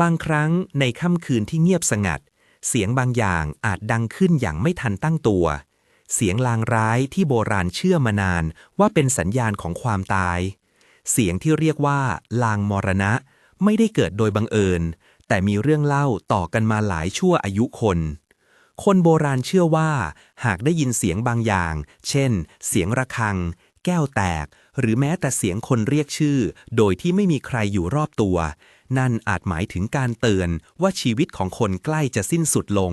บางครั้งในค่ำคืนที่เงียบสงัด เสียงบางอย่างอาจดังขึ้นอย่างไม่ทันตั้งตัว เสียงลางร้ายที่โบราณเชื่อมานานว่าเป็นสัญญาณของความตาย เสียงที่เรียกว่า ลางมรณะ ไม่ได้เกิดโดยบังเอิญ แต่มีเรื่องเล่าต่อกันมาหลายชั่วอายุคน คนโบราณเชื่อว่า หากได้ยินเสียงบางอย่าง เช่น เสียงระฆัง แก้วแตก หรือแม้แต่เสียงคนเรียกชื่อ โดยที่ไม่มีใครอยู่รอบตัว นั่นอาจหมายถึงการเตือนว่าชีวิตของคนใกล้จะสิ้นสุดลง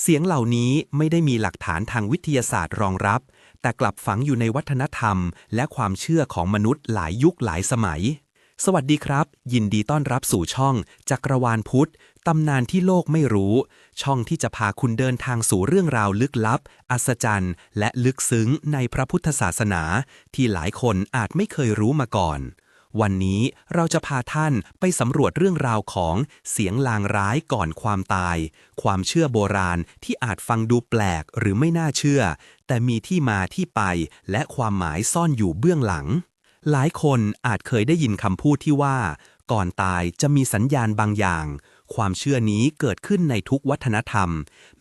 เสียงเหล่านี้ไม่ได้มีหลักฐานทางวิทยาศาสตร์รองรับ แต่กลับฝังอยู่ในวัฒนธรรม และความเชื่อของมนุษย์หลายยุคหลายสมัย สวัสดีครับ ยินดีต้อนรับสู่ช่อง จักรวาลพุทธตำนานที่โลกไม่รู้ ช่องที่จะพาคุณเดินทางสู่เรื่องราวลึกลับ อัศจรรย์ และลึกซึ้งในพระพุทธศาสนา ที่หลายคนอาจไม่เคยรู้มาก่อน วันนี้เราจะพาท่านไปสำรวจเรื่องราวของเสียงลางร้ายก่อนความตาย ความเชื่อโบราณที่อาจฟังดูแปลกหรือไม่น่าเชื่อ แต่มีที่มาที่ไปและความหมายซ่อนอยู่เบื้องหลัง หลายคนอาจเคยได้ยินคำพูดที่ว่า ก่อนตายจะมีสัญญาณบางอย่าง ความเชื่อนี้เกิดขึ้นในทุกวัฒนธรรม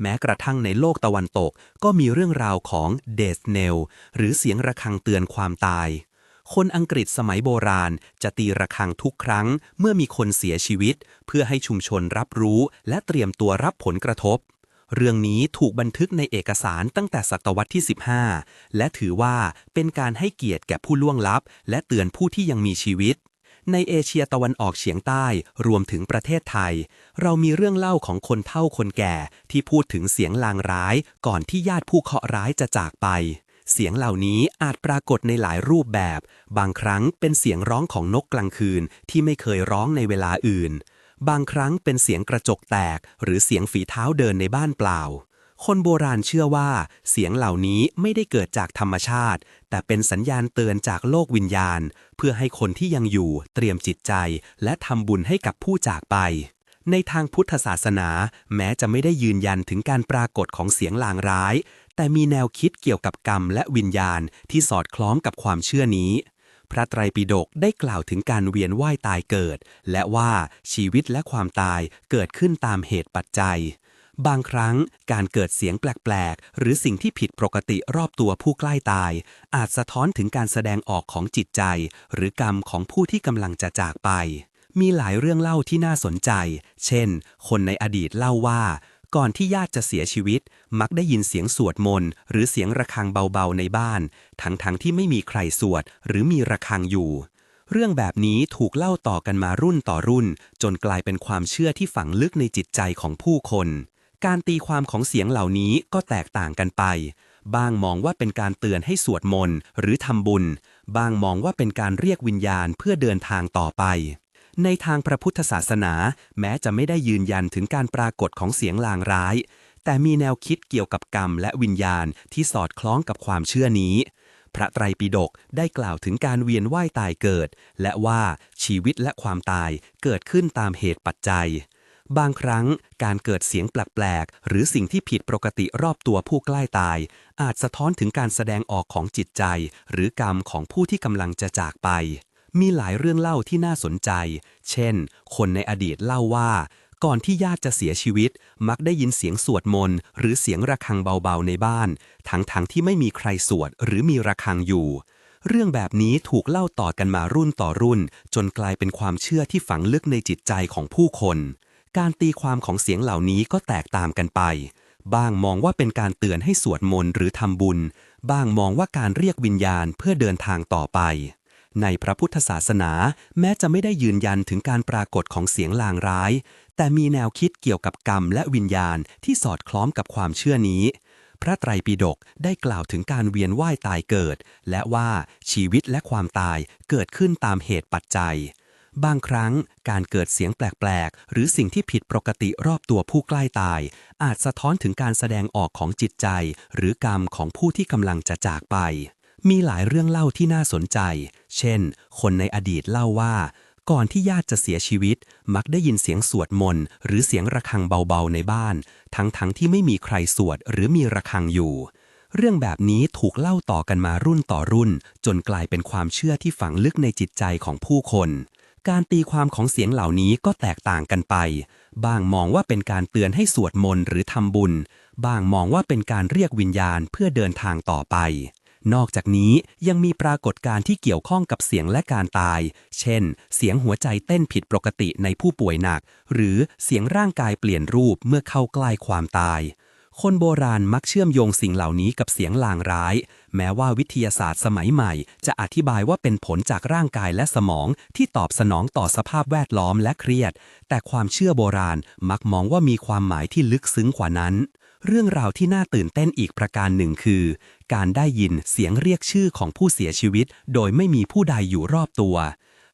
แม้กระทั่งในโลกตะวันตกก็มีเรื่องราวของเดสเนลหรือเสียงระฆังเตือนความตาย คนอังกฤษสมัยโบราณจะตีระฆังทุกครั้งเมื่อมีคนเสียชีวิต เพื่อให้ชุมชนรับรู้และเตรียมตัวรับผลกระทบ เรื่องนี้ถูกบันทึกในเอกสารตั้งแต่ศตวรรษที่ 15 และถือว่าเป็นการให้เกียรติแก่ผู้ล่วงลับ และเตือนผู้ที่ยังมีชีวิตในเอเชียตะวันออกเฉียงใต้รวมถึงประเทศไทย เรามีเรื่องเล่าของคนเฒ่าคนแก่ที่พูดถึงเสียงลางร้าย ก่อนที่ญาติผู้เคาะร้ายจะจากไป เสียงเหล่านี้อาจปรากฏในหลายรูปแบบ บางครั้งเป็นเสียงร้องของนกกลางคืนที่ไม่เคยร้องในเวลาอื่น บางครั้งเป็นเสียงกระจกแตก หรือเสียงฝีเท้าเดินในบ้านเปล่า คนโบราณเชื่อว่า เสียงเหล่านี้ไม่ได้เกิดจากธรรมชาติ แต่เป็นสัญญาณเตือนจากโลกวิญญาณ เพื่อให้คนที่ยังอยู่เตรียมจิตใจ และทำบุญให้กับผู้จากไปในทางพุทธศาสนา แม้จะไม่ได้ยืนยันถึงการปรากฏของเสียงลางร้าย แต่มีแนวคิดเกี่ยวกับกรรมและวิญญาณที่สอดคล้องกับความเชื่อนี้ พระไตรปิฎกได้กล่าวถึงการเวียนว่ายตายเกิด และว่าชีวิตและความตายเกิดขึ้นตามเหตุปัจจัย บางครั้งการเกิดเสียงแปลก ๆ หรือสิ่งที่ผิดปกติรอบตัวผู้ใกล้ตาย อาจสะท้อนถึงการแสดงออกของจิตใจ หรือกรรมของผู้ที่กำลังจะจากไปมีหลายเรื่องเล่าที่น่าสนใจ เช่น คนในอดีตเล่าว่า ก่อนที่ญาติจะเสียชีวิต มักได้ยินเสียงสวดมนต์หรือเสียงระฆังเบาๆในบ้าน ทั้งๆทที่ไม่มีใครสวด หรือมีระฆังอยู่ เรื่องแบบนี้ถูกเล่าต่อกันมารุ่นต่อรุ่น จนกลายเป็นความเชื่อที่ฝังลึกในจิตใจของผู้คน การตีความของเสียงเหล่านี้ก็แตกต่างกันไป บางมองว่าเป็นการเตือนให้สวดมนต์หรือทำบุญ บางมองว่าเป็นการเรียกวิญญาณเพื่อเดินทางต่อไป ในทางพระพุทธศาสนา แม้จะไม่ได้ยืนยันถึงการปรากฏของเสียงลางร้าย แต่มีแนวคิดเกี่ยวกับกรรมและวิญญาณที่สอดคล้องกับความเชื่อนี้ พระไตรปิฎกได้กล่าวถึงการเวียนว่ายตายเกิด และว่าชีวิตและความตายเกิดขึ้นตามเหตุปัจจัย บางครั้งการเกิดเสียงแปลกๆหรือสิ่งที่ผิดปกติรอบตัวผู้ใกล้ตาย อาจสะท้อนถึงการแสดงออกของจิตใจ หรือกรรมของผู้ที่กำลังจะจากไป มีหลายเรื่องเล่าที่น่าสนใจ เช่น คนในอดีตเล่าว่า ก่อนที่ญาติจะเสียชีวิต มักได้ยินเสียงสวดมนต์หรือเสียงระฆังเบาๆในบ้าน ทั้งๆทที่ไม่มีใครสวดหรือมีระฆังอยู่ เรื่องแบบนี้ถูกเล่าต่อกันมารุ่นต่อรุ่น จนกลายเป็นความเชื่อที่ฝังลึกในจิตใจของผู้คน การตีความของเสียงเหล่านี้ก็แตกต่างกันไปบ้างมองว่าเป็นการเตือนให้สวดมนต์หรือทำบุญ บ้างมองว่าการเรียกวิญญาณเพื่อเดินทางต่อไป ในพระพุทธศาสนา แม้จะไม่ได้ยืนยันถึงการปรากฏของเสียงลางร้าย แต่มีแนวคิดเกี่ยวกับกรรมและวิญญาณที่สอดคล้องกับความเชื่อนี้ พระไตรปิฎกได้กล่าวถึงการเวียนว่ายตายเกิด และว่าชีวิตและความตายเกิดขึ้นตามเหตุปัจจัย บางครั้งการเกิดเสียงแปลกๆ หรือสิ่งที่ผิดปกติรอบตัวผู้ใกล้ตาย อาจสะท้อนถึงการแสดงออกของจิตใจ หรือกรรมของผู้ที่กำลังจะจากไป มีหลายเรื่องเล่าที่น่าสนใจ เช่น คนในอดีตเล่าว่า ก่อนที่ญาติจะเสียชีวิต มักได้ยินเสียงสวดมนต์หรือเสียงระฆังเบาๆในบ้าน ทั้งๆทที่ไม่มีใครสวดหรือมีระฆังอยู่ เรื่องแบบนี้ถูกเล่าต่อกันมารุ่นต่อรุ่น จนกลายเป็นความเชื่อที่ฝังลึกในจิตใจของผู้คนการตีความของเสียงเหล่านี้ก็แตกต่างกันไป บางมองว่าเป็นการเตือนให้สวดมนต์หรือทำบุญ บางมองว่าเป็นการเรียกวิญญาณเพื่อเดินทางต่อไป นอกจากนี้ยังมีปรากฏการณ์ที่เกี่ยวข้องกับเสียงและการตาย เช่น เสียงหัวใจเต้นผิดปกติในผู้ป่วยหนัก หรือเสียงร่างกายเปลี่ยนรูปเมื่อเข้าใกล้ความตาย คนโบราณมักเชื่อมโยงสิ่งเหล่านี้กับเสียงลางร้าย แม้ว่าวิทยาศาสตร์สมัยใหม่ จะอธิบายว่าเป็นผลจากร่างกายและสมองที่ตอบสนองต่อสภาพแวดล้อมและเครียด แต่ความเชื่อโบราณมักมองว่ามีความหมายที่ลึกซึ้งกว่านั้น เรื่องราวที่น่าตื่นเต้นอีกประการหนึ่งคือ การได้ยินเสียงเรียกชื่อของผู้เสียชีวิต โดยไม่มีผู้ใดอยู่รอบตัว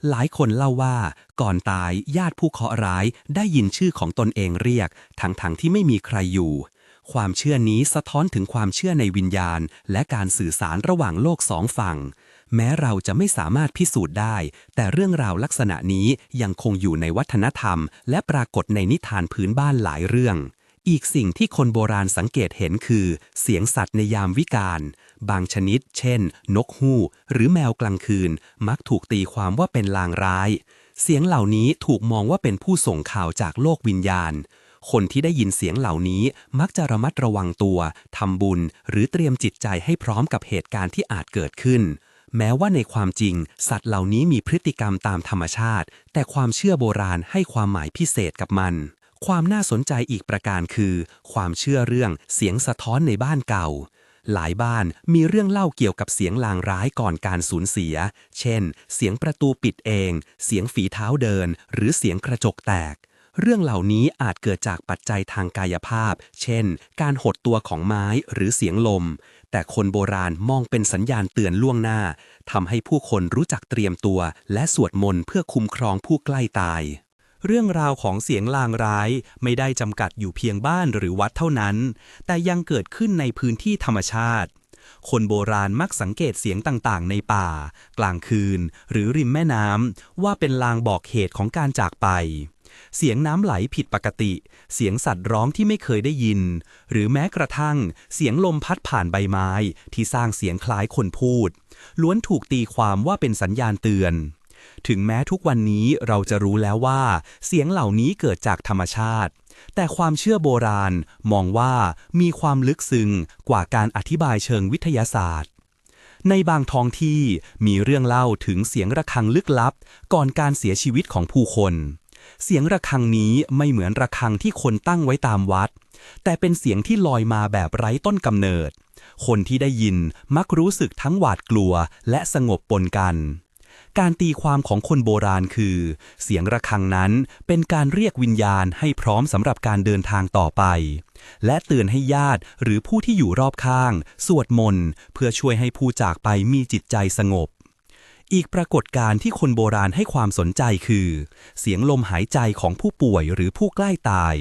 หลายคนเล่าว่า ก่อนตายญาติผู้เคราะห์ร้ายได้ยินชื่อของตนเองเรียก ทั้งๆที่ไม่มีใครอยู่ ความเชื่อนี้สะท้อนถึงความเชื่อในวิญญาณ และการสื่อสารระหว่างโลกสองฝั่ง แม้เราจะไม่สามารถพิสูจน์ได้ แต่เรื่องราวลักษณะนี้ยังคงอยู่ในวัฒนธรรม และปรากฏในนิทานพื้นบ้านหลายเรื่อง อีกสิ่งที่คนโบราณสังเกตเห็นคือ เสียงสัตว์ในยามวิกาล บางชนิด เช่น นกฮูกหรือแมวกลางคืน มักถูกตีความว่าเป็นลางร้าย เสียงเหล่านี้ถูกมองว่าเป็นผู้ส่งข่าวจากโลกวิญญาณ คนที่ได้ยินเสียงเหล่านี้มักจะระมัดระวังตัวทำบุญ หรือเตรียมจิตใจให้พร้อมกับเหตุการณ์ที่อาจเกิดขึ้น แม้ว่าในความจริง สัตว์เหล่านี้มีพฤติกรรมตามธรรมชาติ แต่ความเชื่อโบราณให้ความหมายพิเศษกับมัน ความน่าสนใจอีกประการคือ ความเชื่อเรื่องเสียงสะท้อนในบ้านเก่า หลายบ้านมีเรื่องเล่าเกี่ยวกับเสียงลางร้ายก่อนการสูญเสีย เช่น เสียงประตูปิดเอง เสียงฝีเท้าเดิน หรือเสียงกระจกแตก เรื่องเหล่านี้อาจเกิดจากปัจจัยทางกายภาพ เช่น การหดตัวของไม้หรือเสียงลม แต่คนโบราณมองเป็นสัญญาณเตือนล่วงหน้าทำให้ผู้คนรู้จักเตรียมตัว และสวดมนต์เพื่อคุ้มครองผู้ใกล้ตาย เรื่องราวของเสียงลางร้ายไม่ได้จำกัดอยู่เพียงบ้านหรือวัดเท่านั้น แต่ยังเกิดขึ้นในพื้นที่ธรรมชาติ คนโบราณมักสังเกตเสียงต่างๆ ในป่า กลางคืน หรือริมแม่น้ำว่าเป็นลางบอกเหตุของการจากไป เสียงน้ำไหลผิดปกติ เสียงสัตว์ร้องที่ไม่เคยได้ยิน หรือแม้กระทั่ง เสียงลมพัดผ่านใบไม้ ที่สร้างเสียงคล้ายคนพูด ล้วนถูกตีความว่าเป็นสัญญาณเตือน ถึงแม้ทุกวันนี้เราจะรู้แล้วว่า เสียงเหล่านี้เกิดจากธรรมชาติ แต่ความเชื่อโบราณมองว่ามีความลึกซึ้งกว่าการอธิบายเชิงวิทยาศาสตร์ ในบางท้องที่มีเรื่องเล่าถึงเสียงระฆังลึกลับ ก่อนการเสียชีวิตของผู้คน เสียงระฆังนี้ไม่เหมือนระฆังที่คนตั้งไว้ตามวัด แต่เป็นเสียงที่ลอยมาแบบไร้ต้นกำเนิดคนที่ได้ยินมักรู้สึกทั้งหวาดกลัวและสงบปนกัน การตีความของคนโบราณคือ เสียงระฆังนั้นเป็นการเรียกวิญญาณให้พร้อมสำหรับการเดินทางต่อไป และเตือนให้ญาติหรือผู้ที่อยู่รอบข้าง สวดมนต์เพื่อช่วยให้ผู้จากไปมีจิตใจสงบ อีกปรากฏการณ์ที่คนโบราณให้ความสนใจคือ เสียงลมหายใจของผู้ป่วยหรือผู้ใกล้ตาย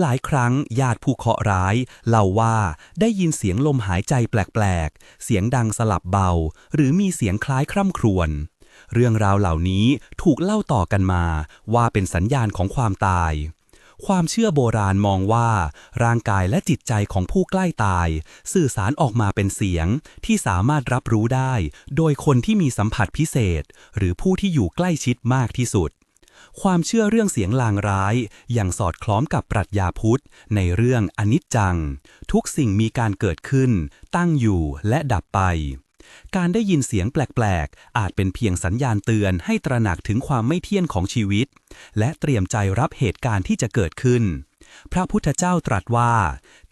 หลายครั้งญาติผู้เคราะห์ร้ายเล่าว่าได้ยินเสียงลมหายใจแปลก ๆ เสียงดังสลับเบา หรือมีเสียงคล้ายคร่ำครวญ เรื่องราวเหล่านี้ถูกเล่าต่อกันมาว่าเป็นสัญญาณของความตาย ความเชื่อโบราณมองว่า ร่างกายและจิตใจของผู้ใกล้ตาย สื่อสารออกมาเป็นเสียงที่สามารถรับรู้ได้ โดยคนที่มีสัมผัสพิเศษ หรือผู้ที่อยู่ใกล้ชิดมากที่สุด ความเชื่อเรื่องเสียงลางร้ายยังสอดคล้องกับปรัชญาพุทธ ในเรื่องอนิจจัง ทุกสิ่งมีการเกิดขึ้น ตั้งอยู่และดับไป การได้ยินเสียงแปลกๆ อาจเป็นเพียงสัญญาณเตือนให้ตระหนักถึงความไม่เที่ยงของชีวิต และเตรียมใจรับเหตุการณ์ที่จะเกิดขึ้น พระพุทธเจ้าตรัสว่า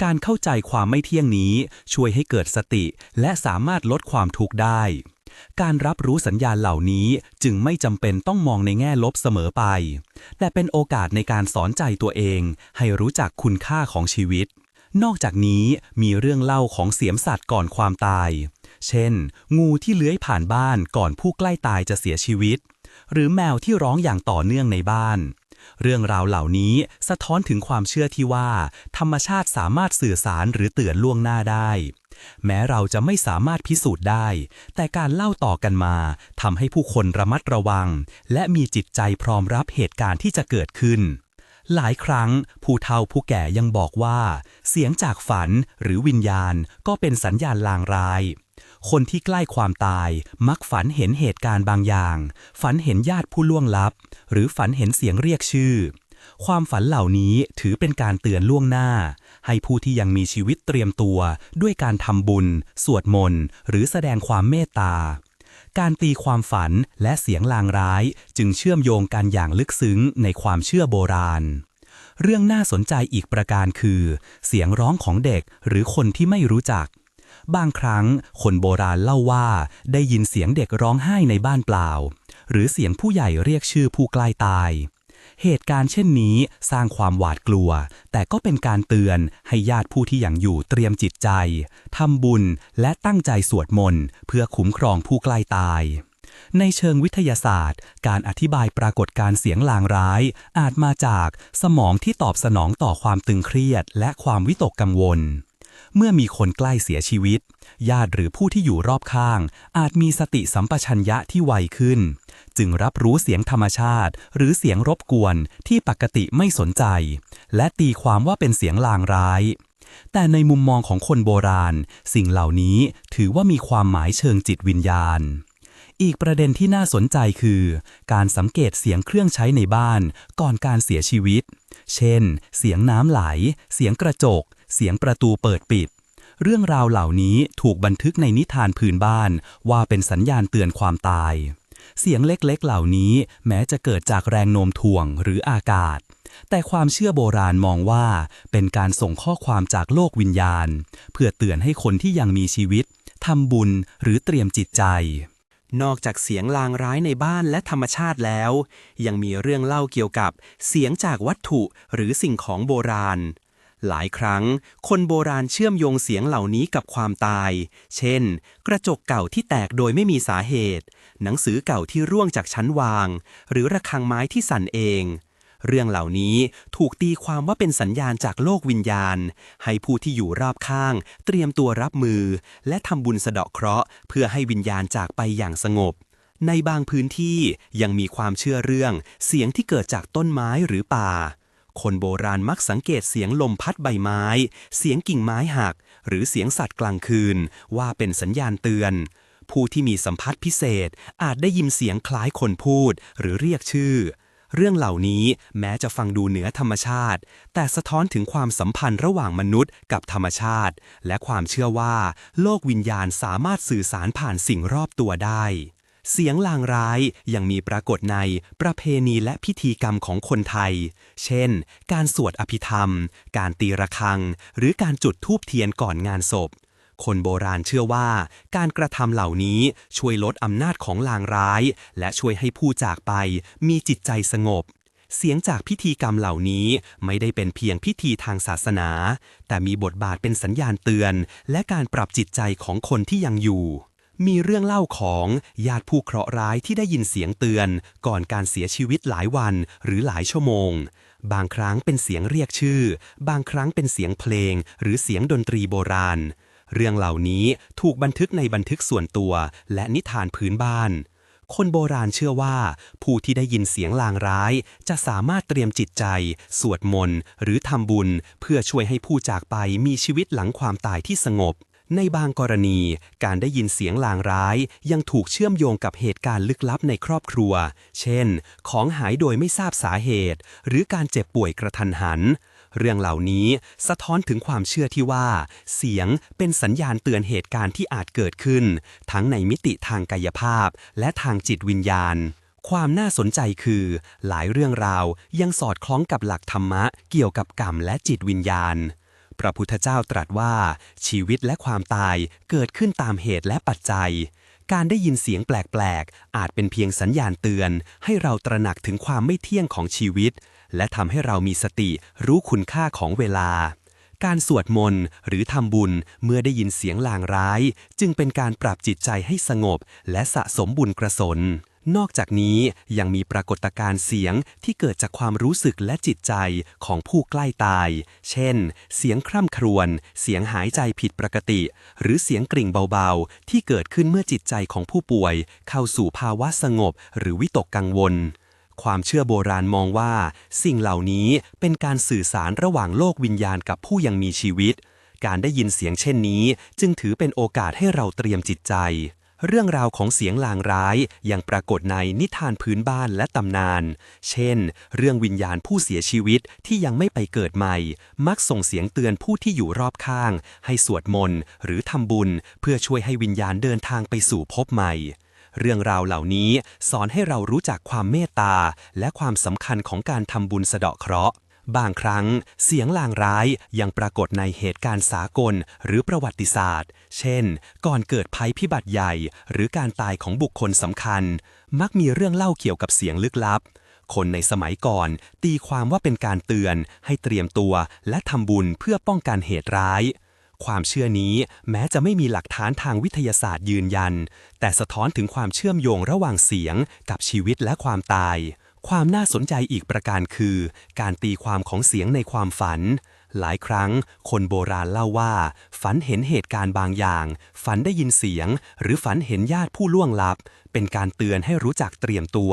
การเข้าใจความไม่เที่ยงนี้ช่วยให้เกิดสติ และสามารถลดความทุกข์ได้ การรับรู้สัญญาณเหล่านี้จึงไม่จำเป็นต้องมองในแง่ลบเสมอไป แต่เป็นโอกาสในการสอนใจตัวเอง ให้รู้จักคุณค่าของชีวิตนอกจากนี้มีเรื่องเล่าของเสียมสัตว์ก่อนความตาย เช่น งูที่เลื้อยผ่านบ้านก่อนผู้ใกล้ตายจะเสียชีวิต หรือแมวที่ร้องอย่างต่อเนื่องในบ้าน เรื่องราวเหล่านี้สะท้อนถึงความเชื่อที่ว่า ธรรมชาติสามารถสื่อสารหรือเตือนล่วงหน้าได้ แม้เราจะไม่สามารถพิสูจน์ได้ แต่การเล่าต่อกันมาทำให้ผู้คนระมัดระวัง และมีจิตใจพร้อมรับเหตุการณ์ที่จะเกิดขึ้นหลายครั้งผู้เฒ่าผู้แก่ยังบอกว่า เสียงจากฝันหรือวิญญาณก็เป็นสัญญาณลางร้าย คนที่ใกล้ความตายมักฝันเห็นเหตุการณ์บางอย่าง ฝันเห็นญาติผู้ล่วงลับ หรือฝันเห็นเสียงเรียกชื่อ ความฝันเหล่านี้ถือเป็นการเตือนล่วงหน้า ให้ผู้ที่ยังมีชีวิตเตรียมตัว ด้วยการทำบุญ สวดมนต์ หรือแสดงความเมตตา การตีความฝันและเสียงลางร้ายจึงเชื่อมโยงกันอย่างลึกซึ้งในความเชื่อโบราณเรื่องน่าสนใจอีกประการคือ เสียงร้องของเด็กหรือคนที่ไม่รู้จัก บางครั้งคนโบราณเล่าว่าได้ยินเสียงเด็กร้องไห้ในบ้านเปล่า หรือเสียงผู้ใหญ่เรียกชื่อผู้ใกล้ตาย เหตุการณ์เช่นนี้สร้างความหวาดกลัว แต่ก็เป็นการเตือนให้ญาติผู้ที่ยังอยู่เตรียมจิตใจทำบุญและตั้งใจสวดมนต์เพื่อคุ้มครองผู้ใกล้ตายในเชิงวิทยาศาสตร์ การอธิบายปรากฏการณ์เสียงลางร้าย อาจมาจากสมองที่ตอบสนองต่อความตึงเครียดและความวิตกกังวล เมื่อมีคนใกล้เสียชีวิต ญาติหรือผู้ที่อยู่รอบข้าง อาจมีสติสัมปชัญญะที่ไวขึ้น จึงรับรู้เสียงธรรมชาติ หรือเสียงรบกวนที่ปกติไม่สนใจ และตีความว่าเป็นเสียงลางร้าย แต่ในมุมมองของคนโบราณ สิ่งเหล่านี้ถือว่ามีความหมายเชิงจิตวิญญาณอีกประเด็นที่น่าสนใจคือ การสังเกตเสียงเครื่องใช้ในบ้าน ก่อนการเสียชีวิต เช่น เสียงน้ำไหล เสียงกระจก เสียงประตูเปิดปิด เรื่องราวเหล่านี้ถูกบันทึกในนิทานพื้นบ้านว่าเป็นสัญญาณเตือนความตาย เสียงเล็กๆเหล่านี้แม้จะเกิดจากแรงโน้มถ่วงหรืออากาศ แต่ความเชื่อโบราณมองว่าเป็นการส่งข้อความจากโลกวิญญาณ เพื่อเตือนให้คนที่ยังมีชีวิตทำบุญหรือเตรียมจิตใจนอกจากเสียงลางร้ายในบ้านและธรรมชาติแล้ว ยังมีเรื่องเล่าเกี่ยวกับเสียงจากวัตถุหรือสิ่งของโบราณ หลายครั้ง คนโบราณเชื่อมโยงเสียงเหล่านี้กับความตาย เช่น กระจกเก่าที่แตกโดยไม่มีสาเหตุ หนังสือเก่าที่ร่วงจากชั้นวาง หรือระฆังไม้ที่สั่นเอง เรื่องเหล่านี้ถูกตีความว่าเป็นสัญญาณจากโลกวิญญาณ ให้ผู้ที่อยู่รอบข้าง เตรียมตัวรับมือ และทำบุญสะเดาะเคราะห์ เพื่อให้วิญญาณจากไปอย่างสงบในบางพื้นที่ยังมีความเชื่อเรื่อง เสียงที่เกิดจากต้นไม้หรือป่า คนโบราณมักสังเกตเสียงลมพัดใบไม้ เสียงกิ่งไม้หัก หรือเสียงสัตว์กลางคืน ว่าเป็นสัญญาณเตือน ผู้ที่มีสัมผัสพิเศษ อาจได้ยินเสียงคล้ายคนพูด หรือเรียกชื่อ เรื่องเหล่านี้แม้จะฟังดูเหนือธรรมชาติ แต่สะท้อนถึงความสัมพันธ์ระหว่างมนุษย์กับธรรมชาติ และความเชื่อว่า โลกวิญญาณสามารถสื่อสารผ่านสิ่งรอบตัวได้ เสียงลางร้ายยังมีปรากฏในประเพณีและพิธีกรรมของคนไทย เช่น การสวดอภิธรรม การตีระฆัง หรือการจุดธูปเทียนก่อนงานศพ คนโบราณเชื่อว่า การกระทำเหล่านี้ช่วยลดอำนาจของลางร้าย และช่วยให้ผู้จากไปมีจิตใจสงบเสียงจากพิธีกรรมเหล่านี้ไม่ได้เป็นเพียงพิธีทางศาสนา แต่มีบทบาทเป็นสัญญาณเตือน และการปรับจิตใจของคนที่ยังอยู่ มีเรื่องเล่าของญาติผู้เคราะห์ร้ายที่ได้ยินเสียงเตือน ก่อนการเสียชีวิตหลายวันหรือหลายชั่วโมง บางครั้งเป็นเสียงเรียกชื่อ บางครั้งเป็นเสียงเพลง หรือเสียงดนตรีโบราณ เรื่องเหล่านี้ถูกบันทึกในบันทึกส่วนตัว และนิทานพื้นบ้าน คนโบราณเชื่อว่า ผู้ที่ได้ยินเสียงลางร้าย จะสามารถเตรียมจิตใจ สวดมนต์หรือทำบุญ เพื่อช่วยให้ผู้จากไปมีชีวิตหลังความตายที่สงบ ในบางกรณี การได้ยินเสียงลางร้าย ยังถูกเชื่อมโยงกับเหตุการณ์ลึกลับในครอบครัว เช่น ของหายโดยไม่ทราบสาเหตุ หรือการเจ็บป่วยกระทันหัน เรื่องเหล่านี้สะท้อนถึงความเชื่อที่ว่า เสียงเป็นสัญญาณเตือนเหตุการณ์ที่อาจเกิดขึ้น ทั้งในมิติทางกายภาพ และทางจิตวิญญาณความน่าสนใจคือ หลายเรื่องราวยังสอดคล้องกับหลักธรรมะเกี่ยวกับกรรมและจิตวิญญาณ พระพุทธเจ้าตรัสว่า ชีวิตและความตายเกิดขึ้นตามเหตุและปัจจัย การได้ยินเสียงแปลก ๆ อาจเป็นเพียงสัญญาณเตือน ให้เราตระหนักถึงความไม่เที่ยงของชีวิต และทำให้เรามีสติรู้คุณค่าของเวลา การสวดมนต์หรือทำบุญเมื่อได้ยินเสียงลางร้าย จึงเป็นการปรับจิตใจให้สงบ และสะสมบุญกระสน นอกจากนี้ยังมีปรากฏการณ์เสียงที่เกิดจากความรู้สึกและจิตใจของผู้ใกล้ตาย เช่น เสียงคร่ำครวญ เสียงหายใจผิดปกติ หรือเสียงกริ่งเบาๆ ที่เกิดขึ้นเมื่อจิตใจของผู้ป่วย เข้าสู่ภาวะสงบ หรือวิตกกังวล ความเชื่อโบราณมองว่า สิ่งเหล่านี้เป็นการสื่อสารระหว่างโลกวิญญาณกับผู้ยังมีชีวิต การได้ยินเสียงเช่นนี้ จึงถือเป็นโอกาสให้เราเตรียมจิตใจ เรื่องราวของเสียงลางร้ายยังปรากฏในนิทานพื้นบ้านและตำนาน เช่น เรื่องวิญญาณผู้เสียชีวิตที่ยังไม่ไปเกิดใหม่ มักส่งเสียงเตือนผู้ที่อยู่รอบข้าง ให้สวดมนต์หรือทำบุญ เพื่อช่วยให้วิญญาณเดินทางไปสู่ภพใหม่ เรื่องราวเหล่านี้สอนให้เรารู้จักความเมตตา และความสำคัญของการทำบุญสะเดาะเคราะห์บางครั้งเสียงลางร้ายยังปรากฏในเหตุการณ์สากลหรือประวัติศาสตร์ เช่น ก่อนเกิดภัยพิบัติใหญ่ หรือการตายของบุคคลสำคัญ มักมีเรื่องเล่าเกี่ยวกับเสียงลึกลับ คนในสมัยก่อน ตีความว่าเป็นการเตือน ให้เตรียมตัว และทำบุญเพื่อป้องกันเหตุร้าย ความเชื่อนี้แม้จะไม่มีหลักฐานทางวิทยาศาสตร์ยืนยัน แต่สะท้อนถึงความเชื่อมโยงระหว่างเสียง กับชีวิตและความตาย ความน่าสนใจอีกประการคือ การตีความของเสียงในความฝัน หลายครั้ง คนโบราณเล่าว่า ฝันเห็นเหตุการณ์บางอย่าง ฝันได้ยินเสียง หรือฝันเห็นญาติผู้ล่วงลับ เป็นการเตือนให้รู้จักเตรียมตัว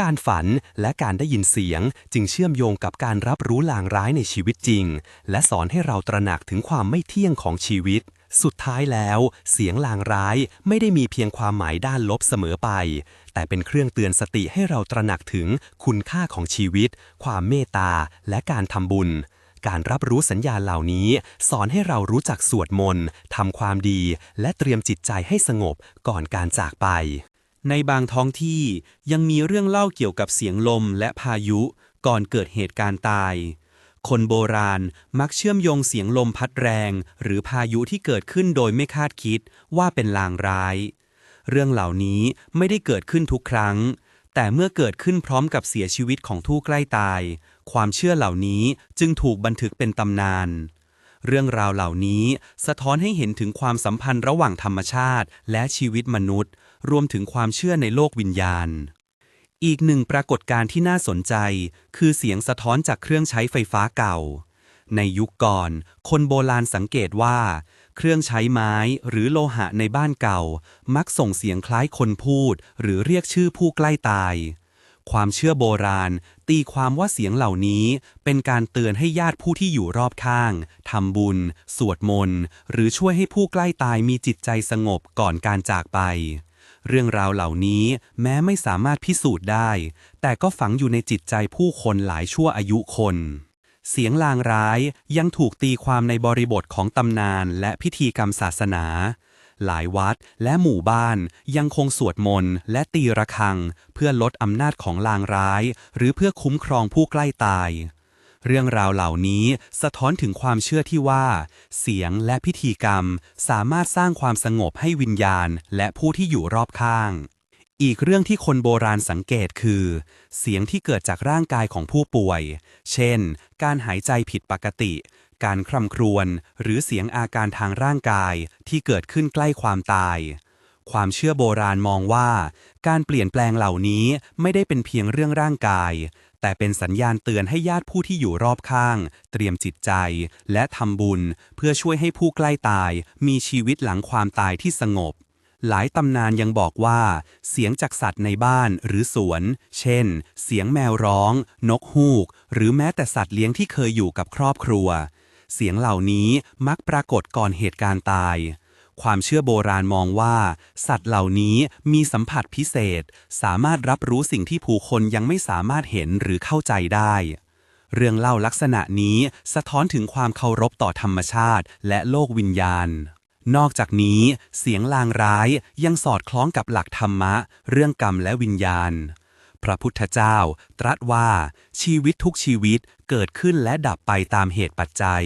การฝันและการได้ยินเสียง จึงเชื่อมโยงกับการรับรู้ลางร้ายในชีวิตจริง และสอนให้เราตระหนักถึงความไม่เที่ยงของชีวิตสุดท้ายแล้ว เสียงลางร้ายไม่ได้มีเพียงความหมายด้านลบเสมอไป แต่เป็นเครื่องเตือนสติให้เราตระหนักถึงคุณค่าของชีวิต ความเมตตาและการทำบุญ การรับรู้สัญญาณเหล่านี้ สอนให้เรารู้จักสวดมนต์ทำความดี และเตรียมจิตใจให้สงบก่อนการจากไป ในบางท้องที่ยังมีเรื่องเล่าเกี่ยวกับเสียงลมและพายุ ก่อนเกิดเหตุการณ์ตาย คนโบราณมักเชื่อมโยงเสียงลมพัดแรง หรือพายุที่เกิดขึ้นโดยไม่คาดคิดว่าเป็นลางร้าย เรื่องเหล่านี้ไม่ได้เกิดขึ้นทุกครั้ง แต่เมื่อเกิดขึ้นพร้อมกับเสียชีวิตของทู่ใกล้ตาย ความเชื่อเหล่านี้จึงถูกบันทึกเป็นตำนาน เรื่องราวเหล่านี้สะท้อนให้เห็นถึงความสัมพันธ์ระหว่างธรรมชาติ และชีวิตมนุษย์ รวมถึงความเชื่อในโลกวิญญาณ อีกหนึ่งปรากฏการณ์ที่น่าสนใจ คือเสียงสะท้อนจากเครื่องใช้ไฟฟ้าเก่า ในยุคก่อน คนโบราณสังเกตว่า เครื่องใช้ไม้หรือโลหะในบ้านเก่า มักส่งเสียงคล้ายคนพูด หรือเรียกชื่อผู้ใกล้ตาย ความเชื่อโบราณ ตีความว่าเสียงเหล่านี้เป็นการเตือนให้ญาติผู้ที่อยู่รอบข้าง ทำบุญ สวดมนต์ หรือช่วยให้ผู้ใกล้ตายมีจิตใจสงบก่อนการจากไป เรื่องราวเหล่านี้แม้ไม่สามารถพิสูจน์ได้ แต่ก็ฝังอยู่ในจิตใจผู้คนหลายชั่วอายุคนเสียงลางร้ายยังถูกตีความในบริบทของตำนานและพิธีกรรมศาสนา หลายวัดและหมู่บ้านยังคงสวดมนต์และตีระฆัง เพื่อลดอำนาจของลางร้าย หรือเพื่อคุ้มครองผู้ใกล้ตาย เรื่องราวเหล่านี้สะท้อนถึงความเชื่อที่ว่า เสียงและพิธีกรรมสามารถสร้างความสงบให้วิญญาณ และผู้ที่อยู่รอบข้าง อีกเรื่องที่คนโบราณสังเกตคือ เสียงที่เกิดจากร่างกายของผู้ป่วย เช่น การหายใจผิดปกติ การคร่ำครวญหรือเสียงอาการทางร่างกายที่เกิดขึ้นใกล้ความตาย ความเชื่อโบราณมองว่า การเปลี่ยนแปลงเหล่านี้ไม่ได้เป็นเพียงเรื่องร่างกาย แต่เป็นสัญญาณเตือนให้ญาติผู้ที่อยู่รอบข้าง เตรียมจิตใจ และทำบุญ เพื่อช่วยให้ผู้ใกล้ตาย มีชีวิตหลังความตายที่สงบหลายตำนานยังบอกว่า เสียงจากสัตว์ในบ้านหรือสวน เช่น เสียงแมวร้อง นกฮูก หรือแม้แต่สัตว์เลี้ยงที่เคยอยู่กับครอบครัว เสียงเหล่านี้มักปรากฏก่อนเหตุการณ์ตาย ความเชื่อโบราณมองว่า สัตว์เหล่านี้มีสัมผัสพิเศษ สามารถรับรู้สิ่งที่ผู้คนยังไม่สามารถเห็นหรือเข้าใจได้ เรื่องเล่าลักษณะนี้สะท้อนถึงความเคารพต่อธรรมชาติและโลกวิญญาณนอกจากนี้ เสียงลางร้ายยังสอดคล้องกับหลักธรรมะ เรื่องกรรมและวิญญาณ พระพุทธเจ้า ตรัสว่า ชีวิตทุกชีวิตเกิดขึ้นและดับไปตามเหตุปัจจัย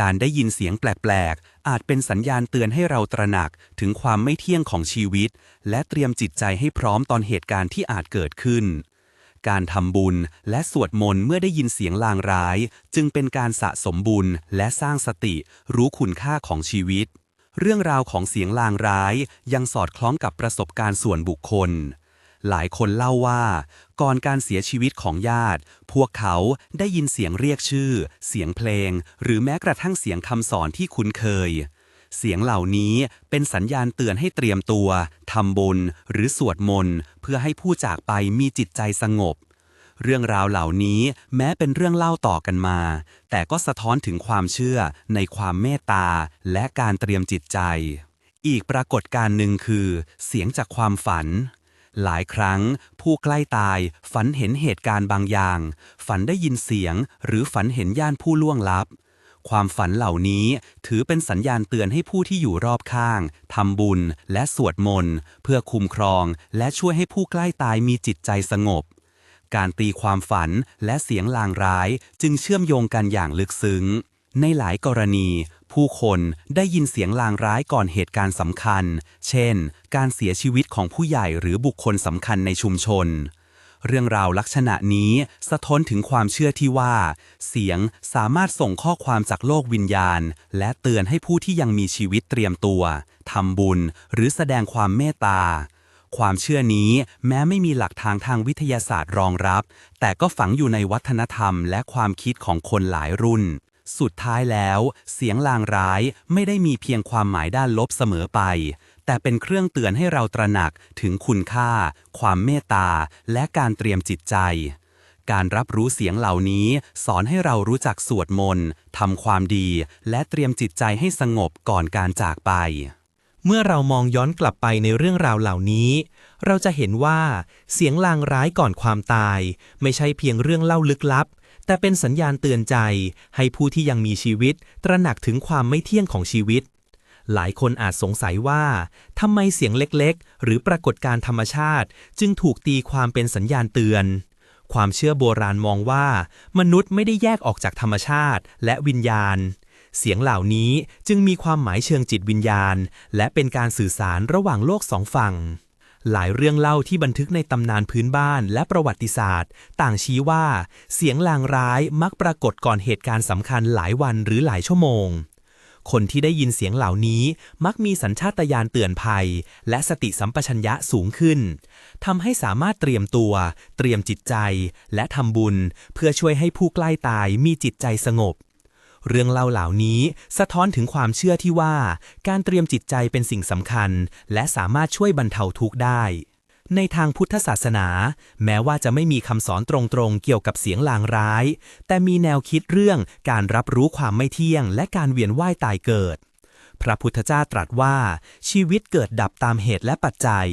การได้ยินเสียงแปลก ๆ อาจเป็นสัญญาณเตือนให้เราตระหนักถึงความไม่เที่ยงของชีวิต และเตรียมจิตใจให้พร้อมตอนเหตุการณ์ที่อาจเกิดขึ้น การทำบุญและสวดมนต์เมื่อได้ยินเสียงลางร้าย จึงเป็นการสะสมบุญและสร้างสติ รู้คุณค่าของชีวิตเรื่องราวของเสียงลางร้ายยังสอดคล้องกับประสบการณ์ส่วนบุคคล หลายคนเล่าว่า ก่อนการเสียชีวิตของญาติ พวกเขาได้ยินเสียงเรียกชื่อ เสียงเพลง หรือแม้กระทั่งเสียงคำสอนที่คุ้นเคย เสียงเหล่านี้เป็นสัญญาณเตือนให้เตรียมตัวทำบุญหรือสวดมนต์เพื่อให้ผู้จากไปมีจิตใจสงบ เรื่องราวเหล่านี้แม้เป็นเรื่องเล่าต่อกันมา แต่ก็สะท้อนถึงความเชื่อในความเมตตาและการเตรียมจิตใจอีกปรากฏการณ์หนึ่งคือ เสียงจากความฝัน หลายครั้ง ผู้ใกล้ตายฝันเห็นเหตุการณ์บางอย่าง ฝันได้ยินเสียง หรือฝันเห็นญาติผู้ล่วงลับ ความฝันเหล่านี้ถือเป็นสัญญาณเตือนให้ผู้ที่อยู่รอบข้างทำบุญและสวดมนต์เพื่อคุ้มครอง และช่วยให้ผู้ใกล้ตายมีจิตใจสงบ การตีความฝันและเสียงลางร้ายจึงเชื่อมโยงกันอย่างลึกซึ้งในหลายกรณี ผู้คนได้ยินเสียงลางร้ายก่อนเหตุการณ์สำคัญ เช่น การเสียชีวิตของผู้ใหญ่หรือบุคคลสำคัญในชุมชน เรื่องราวลักษณะนี้สะท้อนถึงความเชื่อที่ว่า เสียงสามารถส่งข้อความจากโลกวิญญาณ และเตือนให้ผู้ที่ยังมีชีวิตเตรียมตัวทำบุญ หรือแสดงความเมตตาความเชื่อนี้แม้ไม่มีหลักทางทางวิทยาศาสตร์รองรับ แต่ก็ฝังอยู่ในวัฒนธรรมและความคิดของคนหลายรุ่น สุดท้ายแล้ว เสียงลางร้ายไม่ได้มีเพียงความหมายด้านลบเสมอไป แต่เป็นเครื่องเตือนให้เราตระหนักถึงคุณค่า ความเมตตา และการเตรียมจิตใจ การรับรู้เสียงเหล่านี้ สอนให้เรารู้จักสวดมนต์ทำความดี และเตรียมจิตใจให้สงบก่อนการจากไปเมื่อเรามองย้อนกลับไปในเรื่องราวเหล่านี้ เราจะเห็นว่าเสียงลางร้ายก่อนความตาย ไม่ใช่เพียงเรื่องเล่าลึกลับ แต่เป็นสัญญาณเตือนใจ ให้ผู้ที่ยังมีชีวิต ตระหนักถึงความไม่เที่ยงของชีวิต หลายคนอาจสงสัยว่าทำไมเสียงเล็กๆ หรือปรากฏการธรรมชาติ จึงถูกตีความเป็นสัญญาณเตือน ความเชื่อโบราณมองว่า มนุษย์ไม่ได้แยกออกจากธรรมชาติ และวิญญาณ เสียงเหล่านี้จึงมีความหมายเชิงจิตวิญญาณ และเป็นการสื่อสารระหว่างโลกสองฝั่ง หลายเรื่องเล่าที่บันทึกในตำนานพื้นบ้านและประวัติศาสตร์ ต่างชี้ว่า เสียงลางร้ายมักปรากฏก่อนเหตุการณ์สำคัญหลายวันหรือหลายชั่วโมง คนที่ได้ยินเสียงเหล่านี้มักมีสัญชาตญาณเตือนภัย และสติสัมปชัญญะสูงขึ้นทำให้สามารถเตรียมตัว เตรียมจิตใจ และทำบุญ เพื่อช่วยให้ผู้ใกล้ตายมีจิตใจสงบ เรื่องเล่าเหล่านี้สะท้อนถึงความเชื่อที่ว่า การเตรียมจิตใจเป็นสิ่งสำคัญ และสามารถช่วยบรรเทาทุกข์ได้ ในทางพุทธศาสนา แม้ว่าจะไม่มีคำสอนตรงๆเกี่ยวกับเสียงลางร้าย แต่มีแนวคิดเรื่องการรับรู้ความไม่เที่ยง และการเวียนว่ายตายเกิด พระพุทธเจ้าตรัสว่า ชีวิตเกิดดับตามเหตุและปัจจัย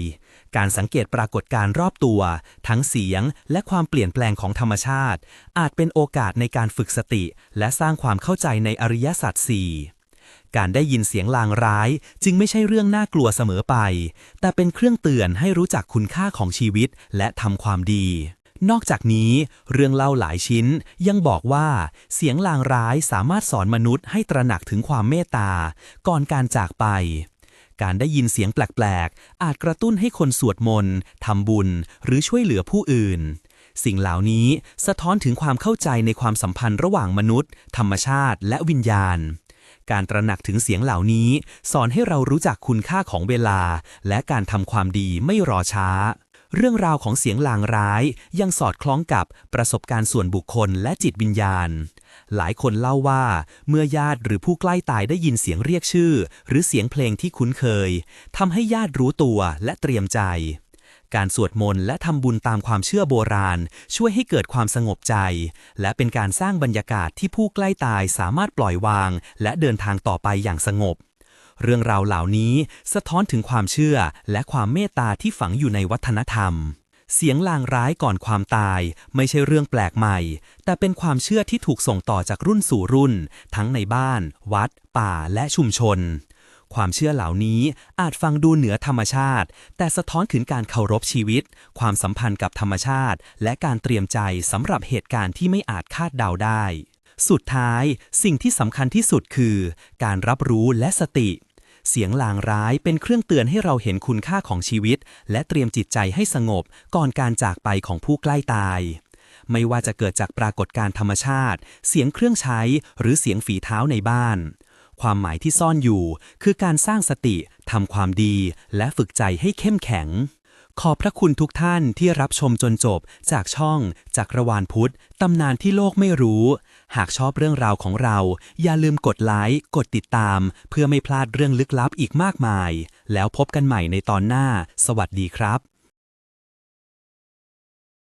การสังเกตปรากฏการรอบตัว ทั้งเสียงและความเปลี่ยนแปลงของธรรมชาติ อาจเป็นโอกาสในการฝึกสติ และสร้างความเข้าใจในอริยสัจสี่การได้ยินเสียงลางร้ายจึงไม่ใช่เรื่องน่ากลัวเสมอไป แต่เป็นเครื่องเตือนให้รู้จักคุณค่าของชีวิตและทำความดี นอกจากนี้เรื่องเล่าหลายชิ้นยังบอกว่า เสียงลางร้ายสามารถสอนมนุษย์ให้ตระหนักถึงความเมตตา ก่อนการจากไป การได้ยินเสียงแปลกๆ อาจกระตุ้นให้คนสวดมนต์ทำบุญ หรือช่วยเหลือผู้อื่น สิ่งเหล่านี้สะท้อนถึงความเข้าใจในความสัมพันธ์ระหว่างมนุษย์ ธรรมชาติ และวิญญาณการตระหนักถึงเสียงเหล่านี้ สอนให้เรารู้จักคุณค่าของเวลา และการทำความดีไม่รอช้า เรื่องราวของเสียงลางร้ายยังสอดคล้องกับประสบการณ์ส่วนบุคคลและจิตวิญญาณ หลายคนเล่าว่า เมื่อญาติหรือผู้ใกล้ตายได้ยินเสียงเรียกชื่อ หรือเสียงเพลงที่คุ้นเคยทำให้ญาติรู้ตัวและเตรียมใจ การสวดมนต์และทำบุญตามความเชื่อโบราณ ช่วยให้เกิดความสงบใจ และเป็นการสร้างบรรยากาศที่ผู้ใกล้ตายสามารถปล่อยวาง และเดินทางต่อไปอย่างสงบ เรื่องราวเหล่านี้สะท้อนถึงความเชื่อและความเมตตาที่ฝังอยู่ในวัฒนธรรม เสียงลางร้ายก่อนความตาย ไม่ใช่เรื่องแปลกใหม่ แต่เป็นความเชื่อที่ถูกส่งต่อจากรุ่นสู่รุ่น ทั้งในบ้าน วัด ป่าและชุมชน ความเชื่อเหล่านี้อาจฟังดูเหนือธรรมชาติ แต่สะท้อนถึงการเคารพชีวิต ความสัมพันธ์กับธรรมชาติ และการเตรียมใจสำหรับเหตุการณ์ที่ไม่อาจคาดเดาได้สุดท้ายสิ่งที่สำคัญที่สุดคือ การรับรู้และสติ เสียงลางร้ายเป็นเครื่องเตือนให้เราเห็นคุณค่าของชีวิต และเตรียมจิตใจให้สงบก่อนการจากไปของผู้ใกล้ตาย ไม่ว่าจะเกิดจากปรากฏการธรรมชาติ เสียงเครื่องใช้ หรือเสียงฝีเท้าในบ้าน ความหมายที่ซ่อนอยู่ คือการสร้างสติทำความดี และฝึกใจให้เข้มแข็ง ขอบพระคุณทุกท่านที่รับชมจนจบจากช่องจักรวาลพุทธตำนานที่โลกไม่รู้ หากชอบเรื่องราวของเรา อย่าลืมกดไลค์ กดติดตาม เพื่อไม่พลาดเรื่องลึกลับอีกมากมาย แล้วพบกันใหม่ในตอนหน้า สวัสดีครับ